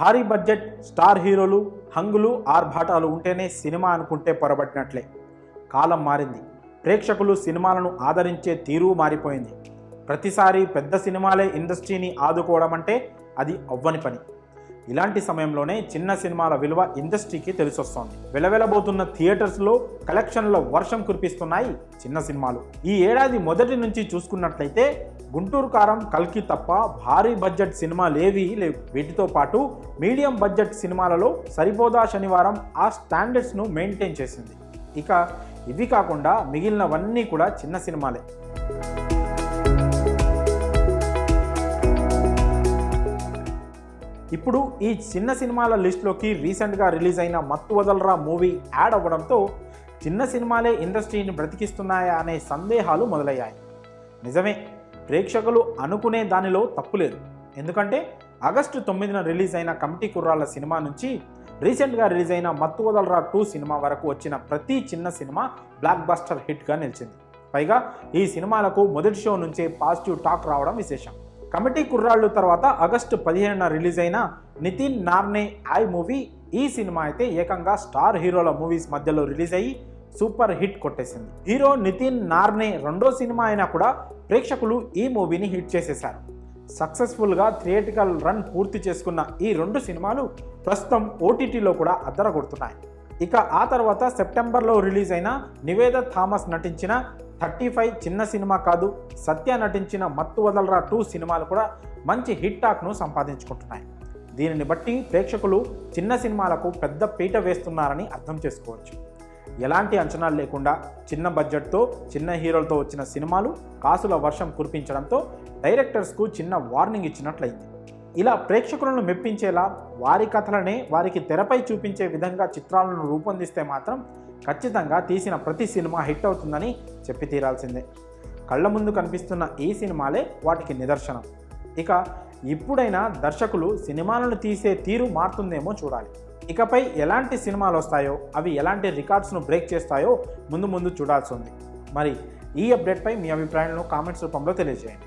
భారీ budget star హీరోలు హంగులు ఆర్భాటాలు ఉంటేనే సినిమా అనుకుంటే పొరబట్టినట్లే. కాలం మారింది. ప్రేక్షకులు సినిమాలను ఆదరించే తీరు మారిపోయింది. ప్రతిసారి పెద్ద సినిమాలే ఇండస్ట్రీని ఆదుకోవడం అంటే అది అవ్వని పని. ఇలాంటి సమయంలోనే చిన్న సినిమాల విలువ ఇండస్ట్రీకి తెలిసొస్తోంది. వెలవెలబోతున్న థియేటర్స్లో కలెక్షన్ల వర్షం కురిపిస్తున్నాయి చిన్న సినిమాలు. ఈ ఏడాది మొదటి నుంచి చూసుకున్నట్లయితే గుంటూరు కారం కల్కి తప్ప భారీ బడ్జెట్ సినిమాలేవీ లేవు వీటితో పాటు మీడియం బడ్జెట్ సినిమాలలో సరిపోదా శనివారం ఆ స్టాండర్డ్స్ను మెయింటైన్ చేసింది. ఇక ఇవి కాకుండా మిగిలినవన్నీ కూడా చిన్న సినిమాలే. ఇప్పుడు ఈ చిన్న సినిమాల లిస్టులోకి రీసెంట్గా రిలీజ్ అయిన మత్తు వదలరా మూవీ యాడ్ అవ్వడంతో చిన్న సినిమాలే ఇండస్ట్రీని బ్రతికిస్తున్నాయా అనే సందేహాలు మొదలయ్యాయి. నిజమే ప్రేక్షకులు అనుకునే దానిలో తప్పు లేదు. ఎందుకంటే ఆగస్టు తొమ్మిదిన రిలీజ్ అయిన కమిటీ కుర్రాళ్ళ సినిమా నుంచి రీసెంట్గా రిలీజ్ అయిన మత్తు వదలరా టూ సినిమా వరకు వచ్చిన ప్రతి చిన్న సినిమా బ్లాక్ బస్టర్ హిట్గా నిలిచింది. పైగా ఈ సినిమాలకు మొదటి షో నుంచే పాజిటివ్ టాక్ రావడం విశేషం. కమిటీ కుర్రాళ్ళు తర్వాత ఆగస్టు పదిహేనున రిలీజ్ అయిన నితిన్ నార్నే ఐ మూవీ ఈ సినిమా అయితే ఏకంగా స్టార్ హీరోల మూవీస్ మధ్యలో రిలీజ్ అయ్యి సూపర్ హిట్ కొట్టేసింది. హీరో నితిన్ నార్నే రెండో సినిమా అయినా కూడా ప్రేక్షకులు ఈ మూవీని హిట్ చేసేశారు. సక్సెస్ఫుల్గా థియేటికల్ రన్ పూర్తి చేసుకున్న ఈ రెండు సినిమాలు ప్రస్తుతం ఓటీటీలో కూడా అద్దర కొడుతున్నాయి ఇక ఆ తర్వాత సెప్టెంబర్లో రిలీజ్ అయిన నివేద థామస్ నటించిన థర్టీ ఫైవ్ చిన్న సినిమా కాదు సత్య నటించిన మత్తు వదలరా టూ సినిమాలు కూడా మంచి హిట్ టాక్ను సంపాదించుకుంటున్నాయి. దీనిని బట్టి ప్రేక్షకులు చిన్న సినిమాలకు పెద్ద పీట వేస్తున్నారని అర్థం చేసుకోవచ్చు. ఎలాంటి అంచనాలు లేకుండా చిన్న బడ్జెట్తో చిన్న హీరోలతో వచ్చిన సినిమాలు కాసుల వర్షం కురిపించడంతో డైరెక్టర్స్కు చిన్న వార్నింగ్ ఇచ్చినట్లయింది. ఇలా ప్రేక్షకులను మెప్పించేలా వారి కథలనే వారికి తెరపై చూపించే విధంగా చిత్రాలను రూపొందిస్తే మాత్రం ఖచ్చితంగా తీసిన ప్రతి సినిమా హిట్ అవుతుందని చెప్పి తీరాల్సిందే. కళ్ళ ముందు కనిపిస్తున్న ఈ సినిమాలే వాటికి నిదర్శనం. ఇక ఇప్పుడైనా దర్శకులు సినిమాలను తీసే తీరు మారుతుందేమో చూడాలి. ఇకపై ఎలాంటి సినిమాలు వస్తాయో అవి ఎలాంటి రికార్డ్స్ను బ్రేక్ చేస్తాయో ముందు ముందు చూడాల్సి ఉంది. మరి ఈ అప్డేట్పై మీ అభిప్రాయాలను కామెంట్స్ రూపంలో తెలియజేయండి.